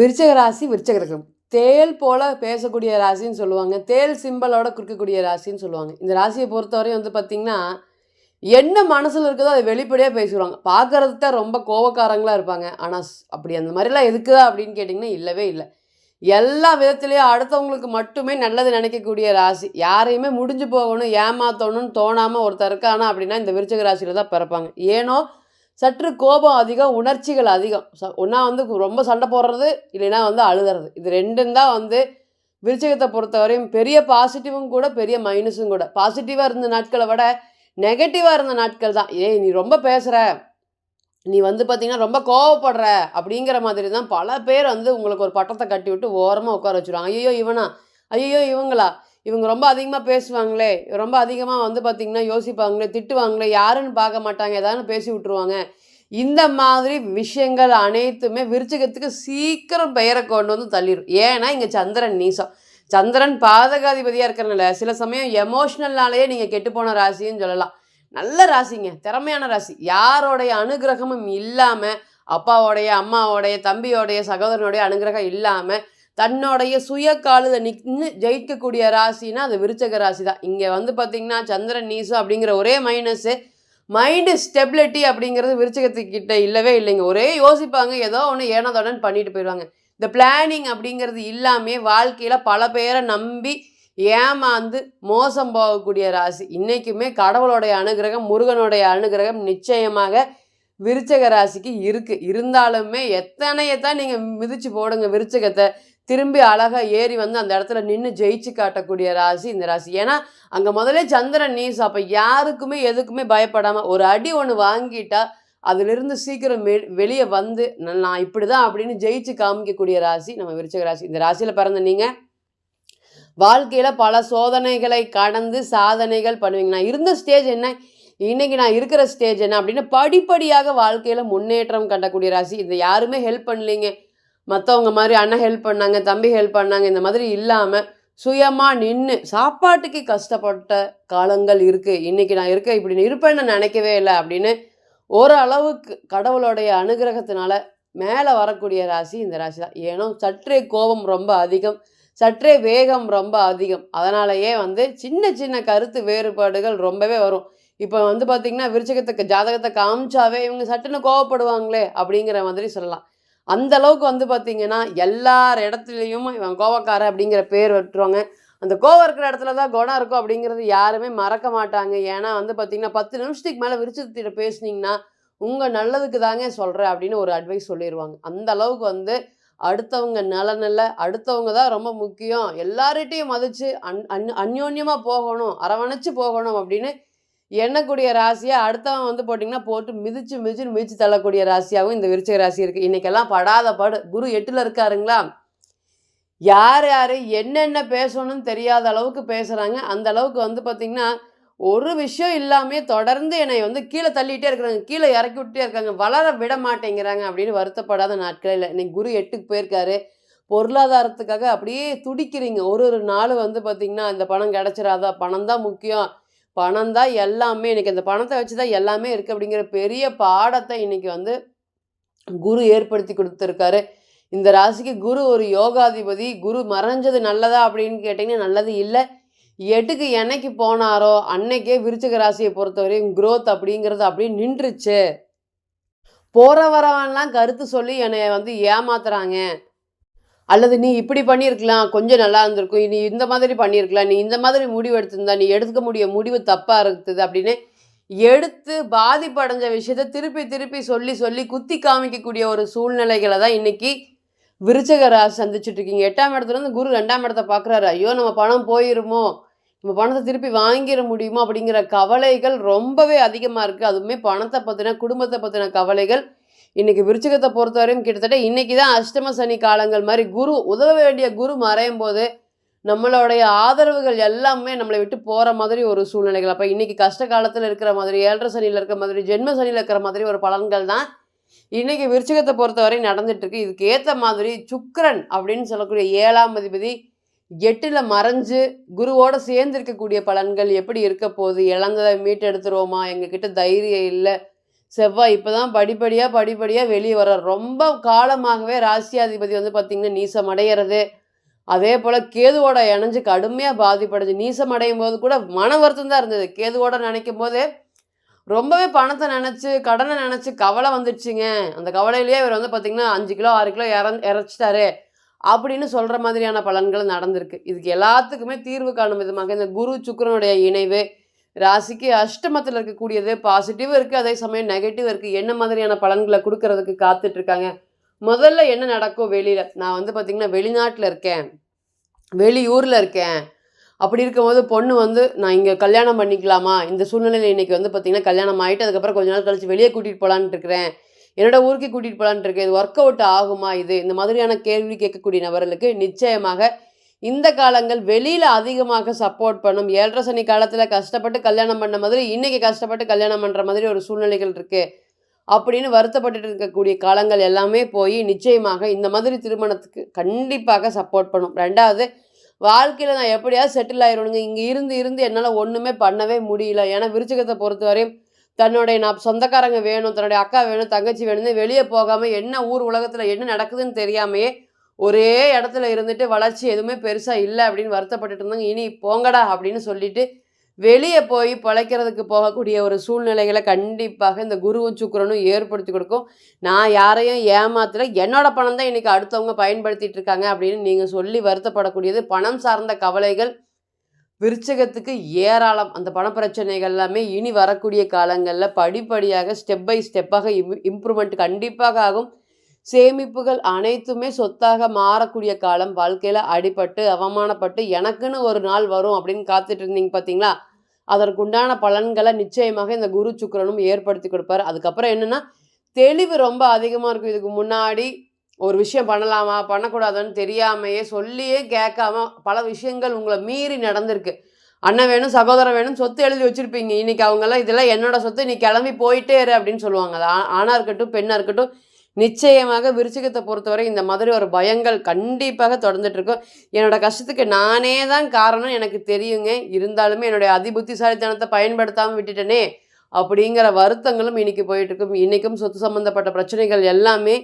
விருச்சக ராசி விருச்சக கிரகம். தேல் போல பேசக்கூடிய ராசின்னு சொல்லுவாங்க. தேல் சிம்பலோட குறிக்கக்கூடிய ராசின்னு சொல்லுவாங்க. இந்த ராசியை பொறுத்தவரையும் வந்து பார்த்திங்கன்னா என்ன மனசில் இருக்குதோ அதை வெளிப்படையாக பேசுவாங்க பார்க்கறது தான் ரொம்ப கோவக்காரங்களாக இருப்பாங்க. ஆனால் அப்படி அந்த மாதிரிலாம் எதுக்குதா அப்படின்னு கேட்டிங்கன்னா இல்லவே இல்லை. எல்லா விதத்துலேயும் அடுத்தவங்களுக்கு மட்டுமே நல்லது நினைக்கக்கூடிய ராசி. யாரையுமே முடிஞ்சு போகணும் ஏமாத்தணும்னு தோணாமல் ஒருத்தர் இருக்கானா அப்படின்னா இந்த விருச்சக ராசியில் தான் பிறப்பாங்க. ஏனோ சற்று கோபம் அதிகம் உணர்ச்சிகள் அதிகம். ச ஒன்றா வந்து ரொம்ப சண்டை போடுறது இல்லைன்னா வந்து அழுகிறது இது ரெண்டும் தான் வந்து விருச்சகத்தை பொறுத்தவரையும் பெரிய பாசிட்டிவும் கூட பெரிய மைனஸும் கூட. பாசிட்டிவாக இருந்த நாட்களை விட நெகட்டிவாக இருந்த நாட்கள் தான். ஏய் நீ ரொம்ப பேசுகிற நீ வந்து பார்த்தீங்கன்னா ரொம்ப கோவப்படுற அப்படிங்கிற மாதிரி தான் பல பேர் வந்து உங்களுக்கு ஒரு பட்டத்தை கட்டி விட்டு ஓரமாக உட்கார வச்சுருவாங்க. ஐயோ இவனா? ஐயோ இவங்களா? இவங்க ரொம்ப அதிகமாக பேசுவாங்களே ரொம்ப அதிகமாக வந்து பார்த்திங்கன்னா யோசிப்பாங்களே திட்டுவாங்களே யாருன்னு பார்க்க மாட்டாங்க ஏதாவது பேசி விட்ருவாங்க இந்த மாதிரி விஷயங்கள் அனைத்துமே விருச்சிகத்துக்கு சீக்கிரம் பெயரை கொண்டு வந்து தள்ளிடும் ஏன்னா இங்கே சந்திரன் நீசம். சந்திரன் பாதகாதிபதியாக இருக்கிறனால சில சமயம் எமோஷ்னல்னாலேயே நீங்கள் கெட்டுப்போன ராசின்னு சொல்லலாம். நல்ல ராசிங்க திறமையான ராசி. யாரோடைய அனுகிரகமும் இல்லாமல் அப்பாவோடைய அம்மாவோடைய தம்பியோடைய சகோதரனுடைய அனுகிரகம் இல்லாமல் தன்னுடைய சுய காலில் நின்று ஜெயிக்கக்கூடிய ராசினா அது விருச்சக ராசி தான் இங்கே வந்து பார்த்திங்கன்னா சந்திரன் நீசு அப்படிங்கிற ஒரே மைனஸு மைண்டு ஸ்டெபிலிட்டி அப்படிங்கிறது விருச்சகத்துக்கிட்ட இல்லவே இல்லைங்க. ஒரே யோசிப்பாங்க. ஏதோ ஒன்று ஏனதோடன் பண்ணிட்டு போயிடுவாங்க. இந்த பிளானிங் அப்படிங்கிறது இல்லாமே வாழ்க்கையில் பல பேரை நம்பி ஏமாந்து மோசம் போகக்கூடிய ராசி. இன்றைக்குமே கடவுளுடைய அனுகிரகம் முருகனுடைய அனுகிரகம் நிச்சயமாக விருச்சக ராசிக்கு இருக்குது இருந்தாலுமே எத்தனையை தான் நீங்கள் மிதித்து போடுங்க விருச்சகத்தை. திரும்பி அழகாக ஏறி வந்து அந்த இடத்துல நின்று ஜெயிச்சு காட்டக்கூடிய ராசி இந்த ராசி. ஏன்னா அங்கே முதலே சந்திரன் நீஸ் அப்போ யாருக்குமே எதுக்குமே பயப்படாமல் ஒரு அடி ஒன்று வாங்கிட்டா அதிலிருந்து சீக்கிரம் வெ வெளியே வந்து நான் இப்படி தான் அப்படின்னு ஜெயிச்சு காமிக்கக்கூடிய ராசி நம்ம விருச்சக ராசி. இந்த ராசியில் பிறந்த நீங்கள் வாழ்க்கையில் பல சோதனைகளை கடந்து சாதனைகள் பண்ணுவீங்க. நான் இருந்த ஸ்டேஜ் என்ன? இன்னைக்கு நான் இருக்கிற ஸ்டேஜ் என்ன? அப்படின்னு படிப்படியாக வாழ்க்கையில் முன்னேற்றம் கண்டக்கூடிய ராசி. இந்த யாருமே ஹெல்ப் பண்ணலீங்க. மற்றவங்க மாதிரி அண்ணன் ஹெல்ப் பண்ணாங்க தம்பி ஹெல்ப் பண்ணாங்க இந்த மாதிரி இல்லாமல் சுயமாக நின்று சாப்பாட்டுக்கு கஷ்டப்பட்ட காலங்கள் இருக்குது இன்றைக்கி நான் இருக்க இப்படி இருப்பேன்னு நினைக்கவே இல்லை அப்படின்னு ஓரளவுக்கு கடவுளுடைய அனுகிரகத்தினால மேலே வரக்கூடிய ராசி இந்த ராசி தான் ஏன்னா சற்றே கோபம் ரொம்ப அதிகம் சற்றே வேகம் ரொம்ப அதிகம். அதனாலயே வந்து சின்ன சின்ன கருத்து வேறுபாடுகள் ரொம்பவே வரும். இப்போ வந்து பார்த்திங்கன்னா விருச்சகத்துக்கு ஜாதகத்தை காமிச்சாவே இவங்க சட்டுன்னு கோவப்படுவாங்களே அப்படிங்கிற மாதிரி சொல்லலாம். அந்த அளவுக்கு வந்து பார்த்திங்கன்னா எல்லார் இடத்துலையும் இவன் கோவக்கார அப்படிங்கிற பேர் வெட்டுருவாங்க அந்த கோவம் இருக்கிற இடத்துல தான் குணம் இருக்கும் அப்படிங்கிறது யாருமே மறக்க மாட்டாங்க. ஏன்னா வந்து பார்த்தீங்கன்னா பத்து நிமிஷத்துக்கு மேலே விரிச்சத்திட்ட பேசுனீங்கன்னா உங்கள் நல்லதுக்கு தாங்க சொல்கிறேன் அப்படின்னு ஒரு அட்வைஸ் சொல்லிடுவாங்க அந்த அளவுக்கு வந்து அடுத்தவங்க நலனில் அடுத்தவங்க தான் ரொம்ப முக்கியம். எல்லார்கிட்டையும் மதித்து அன் அன் அந்யோன்யமாக போகணும் அரவணைச்சு போகணும் அப்படின்னு எண்ணக்கூடிய ராசியாக அடுத்தவன் வந்து போட்டிங்கன்னா போட்டு மிதிச்சு மிதிச்சு மிதிச்சு தள்ளக்கூடிய ராசியாகவும் இந்த விருச்சக ராசி இருக்குது இன்றைக்கெல்லாம் படாத பாடு. குரு எட்டில் இருக்காருங்களா? யார் யார் என்னென்ன பேசணும்னு தெரியாத அளவுக்கு பேசுகிறாங்க அந்த அளவுக்கு வந்து பார்த்திங்கன்னா ஒரு விஷயம் இல்லாமல் தொடர்ந்து என்னை வந்து கீழே தள்ளிகிட்டே இருக்கிறாங்க. கீழே இறக்கி விட்டே இருக்காங்க. வளர விட மாட்டேங்கிறாங்க அப்படின்னு வருத்தப்படாத நாட்களே இல்லை. இன்னைக்கு குரு எட்டுக்கு போயிருக்காரு. பொருளாதாரத்துக்காக அப்படியே துடிக்கிறீங்க. ஒரு ஒரு நாள் வந்து பார்த்திங்கன்னா இந்த பணம் கிடச்சிடாதா பணம் தான் முக்கியம். பணம் தான் எல்லாமே இன்றைக்கி அந்த பணத்தை வச்சு தான் எல்லாமே இருக்குது அப்படிங்கிற பெரிய பாடத்தை இன்றைக்கி வந்து குரு ஏற்படுத்தி கொடுத்துருக்காரு. இந்த ராசிக்கு குரு ஒரு யோகாதிபதி குரு மறைஞ்சது நல்லதா அப்படின்னு கேட்டிங்கன்னா நல்லது இல்லை. எட்டுக்கு என்னைக்கு போனாரோ அன்னைக்கே விருச்சிக ராசியை பொறுத்தவரையும் குரோத் அப்படிங்கிறது அப்படியே நின்றுச்சு. போகிற வரவன்லாம் கருத்து சொல்லி என்னை வந்து ஏமாத்துறாங்க. அல்லது நீ இப்படி பண்ணியிருக்கலாம் கொஞ்சம் நல்லா இருந்திருக்கும் நீ இந்த மாதிரி பண்ணியிருக்கலாம் நீ இந்த மாதிரி முடிவு எடுத்திருந்தா நீ எடுக்க முடிய முடிவு தப்பாக இருக்குது அப்படின்னு எடுத்து பாதிப்படைஞ்ச விஷயத்த திருப்பி திருப்பி சொல்லி சொல்லி குத்தி காமிக்கக்கூடிய ஒரு சூழ்நிலைகளை தான் இன்னைக்கு விருச்சகரா ராசி சந்திச்சுட்டு இருக்கீங்க. எட்டாம் இடத்துலேருந்து குரு ரெண்டாம் இடத்த பார்க்குறாரு. ஐயோ நம்ம பணம் போயிருமோ? நம்ம பணத்தை திருப்பி வாங்கிட முடியுமோ? அப்படிங்கிற கவலைகள் ரொம்பவே அதிகமாக இருக்குது அதுவுமே பணத்தை பற்றின குடும்பத்தை பற்றின கவலைகள் இன்றைக்கி விருச்சிகத்தை பொறுத்தவரையும் கிட்டத்தட்ட இன்றைக்கி தான் அஷ்டம சனி காலங்கள் மாதிரி குரு உதவ வேண்டிய குரு மறையும் போது நம்மளுடைய ஆதரவுகள் எல்லாமே நம்மளை விட்டு போகிற மாதிரி ஒரு சூழ்நிலைகள். அப்போ இன்றைக்கி கஷ்ட காலத்தில் இருக்கிற மாதிரி ஏழரை சனியில் இருக்கிற மாதிரி ஜென்ம சனியில் இருக்கிற மாதிரி ஒரு பலன்கள் தான் இன்றைக்கி விருச்சிகத்தை பொறுத்தவரை நடந்துட்டுருக்கு இதுக்கு ஏற்ற மாதிரி சுக்கரன் அப்படின்னு சொல்லக்கூடிய ஏழாம் அதிபதி எட்டில் மறைஞ்சு குருவோட சேர்ந்து இருக்கக்கூடிய பலன்கள் எப்படி இருக்க போகுது? இழந்ததை மீட்டெடுத்துருவோமா? எங்ககிட்ட தைரியம் இல்லை. செவ்வாய் இப்போ தான் படிப்படியாக படிப்படியாக வெளியே வர ரொம்ப காலமாகவே ராசியாதிபதி வந்து பார்த்திங்கன்னா நீசம் அடையிறது. அதே போல் கேதுவோட இணைஞ்சு கடுமையாக பாதிப்படைஞ்சு நீசம் அடையும் போது கூட மன வருத்தம் தான் இருந்தது. கேதுவோட நினைக்கும் போது ரொம்பவே பணத்தை நினச்சி கடனை நினச்சி கவலை வந்துடுச்சுங்க அந்த கவலையிலேயே இவர் வந்து பார்த்திங்கன்னா அஞ்சு கிலோ ஆறு கிலோ இற இறச்சிட்டாரு. அப்படின்னு சொல்கிற மாதிரியான பலன்கள் நடந்திருக்கு. இதுக்கு எல்லாத்துக்குமே தீர்வு காணும் விதமாக இந்த குரு சுக்கரனுடைய இணைவு ராசிக்கு அஷ்டமத்தில் இருக்கக்கூடியது பாசிட்டிவ் இருக்குது அதே சமயம் நெகட்டிவ் இருக்குது என்ன மாதிரியான பலன்களை கொடுக்கறதுக்கு காத்துட்ருக்காங்க? முதல்ல என்ன நடக்கும் வெளியில்? நான் வந்து பார்த்திங்கன்னா வெளிநாட்டில் இருக்கேன். வெளியூரில் இருக்கேன். அப்படி இருக்கும்போது பொண்ணு வந்து நான் இங்கே கல்யாணம் பண்ணிக்கலாமா? இந்த சூழ்நிலையில் இன்றைக்கி வந்து பார்த்திங்கன்னா கல்யாணம் ஆகிட்டு அதுக்கப்புறம் கொஞ்ச நாள் கழிச்சு வெளியே கூட்டிகிட்டு போகலான்ட்டு இருக்கிறேன். என்னோட ஊருக்கு கூட்டிகிட்டு போகலான்ட்டு இருக்கேன். இது ஒர்க் அவுட் ஆகுமா இது? இந்த மாதிரியான கேள்வி கேட்கக்கூடிய நபர்களுக்கு நிச்சயமாக இந்த காலங்கள் வெளியில் அதிகமாக சப்போர்ட் பண்ணும். ஏழரை சனி காலத்தில் கஷ்டப்பட்டு கல்யாணம் பண்ண மாதிரி இன்றைக்கி கஷ்டப்பட்டு கல்யாணம் பண்ணுற மாதிரி ஒரு சூழ்நிலைகள் இருக்குது அப்படின்னு வருத்தப்பட்டுட்டு இருக்கக்கூடிய காலங்கள் எல்லாமே போய் நிச்சயமாக இந்த மாதிரி திருமணத்துக்கு கண்டிப்பாக சப்போர்ட் பண்ணும். ரெண்டாவது வாழ்க்கையில் நான் எப்படியாவது செட்டில் ஆயிடணுங்க இங்கே இருந்து இருந்து என்னால் ஒன்றுமே பண்ணவே முடியல. ஏன்னா விருச்சகத்தை பொறுத்தவரையும் தன்னுடைய நான் சொந்தக்காரங்க வேணும் தன்னுடைய அக்கா வேணும் தங்கச்சி வேணும்னு வெளியே போகாமல் என்ன ஊர் உலகத்தில் என்ன நடக்குதுன்னு தெரியாமையே ஒரே இடத்துல இருந்துட்டு வளர்ச்சி எதுவுமே பெருசாக இல்லை அப்படின்னு வருத்தப்பட்டுட்டு இருந்தாங்க. இனி போங்கடா அப்படின்னு சொல்லிட்டு வெளியே போய் பிழைக்கிறதுக்கு போகக்கூடிய ஒரு சூழ்நிலைகளை கண்டிப்பாக இந்த குருவும் சுக்கரனும் ஏற்படுத்தி கொடுக்கும். நான் யாரையும் ஏமாத்தல. என்னோட பணம் தான் இன்றைக்கி அடுத்தவங்க பயன்படுத்திட்டு இருக்காங்க அப்படின்னு நீங்கள் சொல்லி வருத்தப்படக்கூடியது. பணம் சார்ந்த கவலைகள் விருச்சகத்துக்கு ஏராளம். அந்த பண பிரச்சனைகள் எல்லாமே இனி வரக்கூடிய காலங்களில் படிப்படியாக ஸ்டெப் பை ஸ்டெப்பாக இம்ப்ரூவ்மெண்ட் கண்டிப்பாக ஆகும். சேமிப்புகள் அனைத்துமே சொத்தாக மாறக்கூடிய காலம். வாழ்க்கையில் அடிபட்டு அவமானப்பட்டு எனக்குன்னு ஒரு நாள் வரும் அப்படின்னு காத்துட்டு இருந்தீங்க பார்த்தீங்களா அதற்குண்டான பலன்களை நிச்சயமாக இந்த குரு சுக்கரனும் ஏற்படுத்தி கொடுப்பாரு. அதுக்கப்புறம் என்னென்னா தெளிவு ரொம்ப அதிகமாக இருக்கும். இதுக்கு முன்னாடி ஒரு விஷயம் பண்ணலாமா? பண்ணக்கூடாதுன்னு தெரியாமையே சொல்லியே கேட்காம பல விஷயங்கள் உங்களை மீறி நடந்திருக்கு. அண்ணன் வேணும் சகோதரன் வேணும் சொத்து எழுதி வச்சுருப்பீங்க. இன்றைக்கி அவங்கெல்லாம் இதெல்லாம் என்னோட சொத்து நீ கிளம்பி போயிட்டே இரு அப்படின்னு சொல்லுவாங்க. அது ஆ- ஆணா இருக்கட்டும் பெண்ணாக இருக்கட்டும் நிச்சயமாக விருச்சிகத்தை பொறுத்தவரை இந்த மாதிரி ஒரு பயங்கள் கண்டிப்பாக தொடர்ந்துட்டு இருக்கும் என்னோட கஷ்டத்துக்கு நானே தான் காரணம் எனக்கு தெரியுங்க. இருந்தாலுமே என்னுடைய அதிபுத்திசாலித்தனத்தை பயன்படுத்தாமல் விட்டுட்டேனே அப்படிங்கிற வருத்தங்களும் இன்னைக்கு போயிட்டு இருக்கும் இன்றைக்கும் சொத்து சம்பந்தப்பட்ட பிரச்சனைகள் எல்லாமே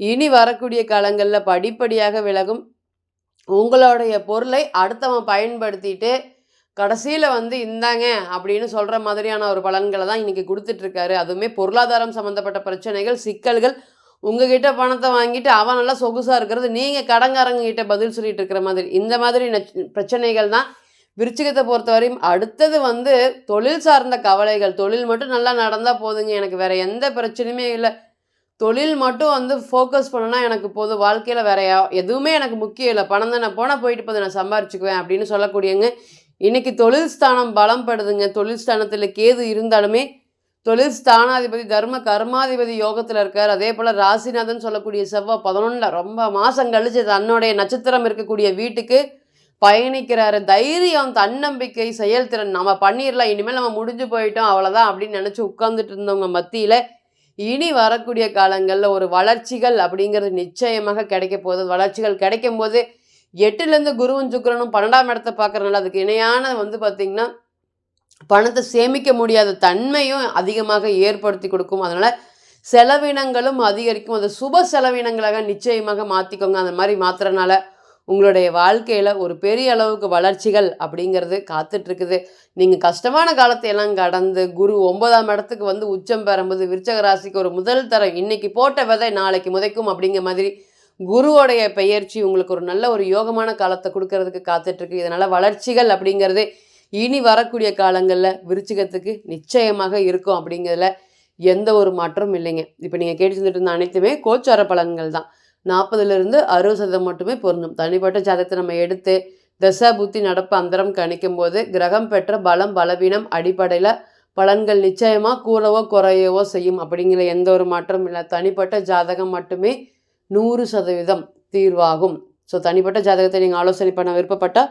இனி வரக்கூடிய காலங்களில் படிப்படியாக விலகும். உங்களுடைய பொருளை அடுத்தவன் பயன்படுத்திட்டு கடைசியில் வந்து இந்தாங்க அப்படின்னு சொல்கிற மாதிரியான ஒரு பலன்களை தான் இன்றைக்கி கொடுத்துட்ருக்காரு அதுவுமே பொருளாதாரம் சம்மந்தப்பட்ட பிரச்சனைகள் சிக்கல்கள் உங்ககிட்ட பணத்தை வாங்கிட்டு அவன் நல்லா சொகுசாக இருக்கிறது நீங்கள் கடங்காரங்க கிட்ட பதில் சொல்லிட்டு இருக்கிற மாதிரி. இந்த மாதிரி நச்- பிரச்சனைகள் தான் விருச்சிகத்தை பொறுத்தவரையும். அடுத்தது வந்து தொழில் சார்ந்த கவலைகள். தொழில் மட்டும் நல்லா நடந்தால் போதுங்க எனக்கு வேறு எந்த பிரச்சனையுமே இல்லை. தொழில் மட்டும் வந்து ஃபோக்கஸ் பண்ணனா எனக்கு போதும். வாழ்க்கையில் வேற எதுவுமே எனக்கு முக்கியம் இல்லை. பணம் தான் நான் போனால் போயிட்டு போது நான் சம்பாரிச்சுக்குவேன் அப்படின்னு சொல்லக்கூடியங்க. இன்றைக்கி தொழில் ஸ்தானம் பலம் படுதுங்க. தொழில் ஸ்தானத்தில் கேது இருந்தாலுமே தொழில் ஸ்தானாதிபதி தர்ம கர்மாதிபதி யோகத்தில் இருக்கார். அதே போல் ராசிநாதன் சொல்லக்கூடிய செவ்வாய் பதினொன்றில் ரொம்ப மாதம் கழிச்சு தன்னுடைய நட்சத்திரம் இருக்கக்கூடிய வீட்டுக்கு பயணிக்கிறாரு. தைரியம் தன்னம்பிக்கை செயல்திறன். நம்ம பண்ணிடலாம் இனிமேல் நம்ம முடிஞ்சு போயிட்டோம் அவ்வளோதான் அப்படின்னு நினச்சி உட்காந்துட்டு இருந்தவங்க மத்தியில் இனி வரக்கூடிய காலங்களில் ஒரு வளர்ச்சிகள் அப்படிங்கிறது நிச்சயமாக கிடைக்க போகுது. வளர்ச்சிகள் கிடைக்கும் போது எட்டுலேருந்து குருவும் சுக்கரனும் பன்னெண்டாம் இடத்தை பார்க்குறதுனால அதுக்கு இணையான வந்து பார்த்திங்கன்னா பணத்தை சேமிக்க முடியாத தன்மையும் அதிகமாக ஏற்படுத்தி கொடுக்கும். அதனால் செலவினங்களும் அதிகரிக்கும். அது சுப செலவினங்களாக நிச்சயமாக மாற்றிக்கோங்க அந்த மாதிரி மாத்துறனால உங்களுடைய வாழ்க்கையில் ஒரு பெரிய அளவுக்கு வளர்ச்சிகள் அப்படிங்கிறது காத்துட்ருக்குது. நீங்கள் கஷ்டமான காலத்தை எல்லாம் கடந்து குரு ஒன்பதாம் இடத்துக்கு வந்து உச்சம் பெறும்போது விருச்சக ராசிக்கு ஒரு முதல் தரம் இன்னைக்கு போட்ட விதை நாளைக்கு முதைக்கும் அப்படிங்கிற மாதிரி குருவோடைய பெயர்ச்சி உங்களுக்கு ஒரு நல்ல ஒரு யோகமான காலத்தை கொடுக்கறதுக்கு காத்துட்ருக்கு. இதனால் வளர்ச்சிகள் அப்படிங்கிறது இனி வரக்கூடிய காலங்களில் விருச்சிகத்துக்கு நிச்சயமாக இருக்கும் அப்படிங்கிறதுல எந்த ஒரு மாற்றமும் இல்லைங்க. இப்போ நீங்கள் கேட்டு செஞ்சுட்டு இருந்த அனைத்துமே கோச்சார பலன்கள் தான். நாற்பதுலேருந்து அறுபது சதவீதம் மட்டுமே பொருந்தும். தனிப்பட்ட ஜாதகத்தை நம்ம எடுத்து தசா புத்தி நடப்பு அந்தரம் கணிக்கும் போது கிரகம் பெற்ற பலம் பலவீனம் அடிப்படையில் பலன்கள் நிச்சயமாக கூடவோ குறையவோ செய்யும் அப்படிங்கிற எந்த ஒரு மாற்றமும் இல்லை. தனிப்பட்ட ஜாதகம் மட்டுமே நூறு சதவீதம் தீர்வாகும். ஸோ தனிப்பட்ட ஜாதகத்தை நீங்கள் ஆலோசனை பண்ண விருப்பப்பட்டால்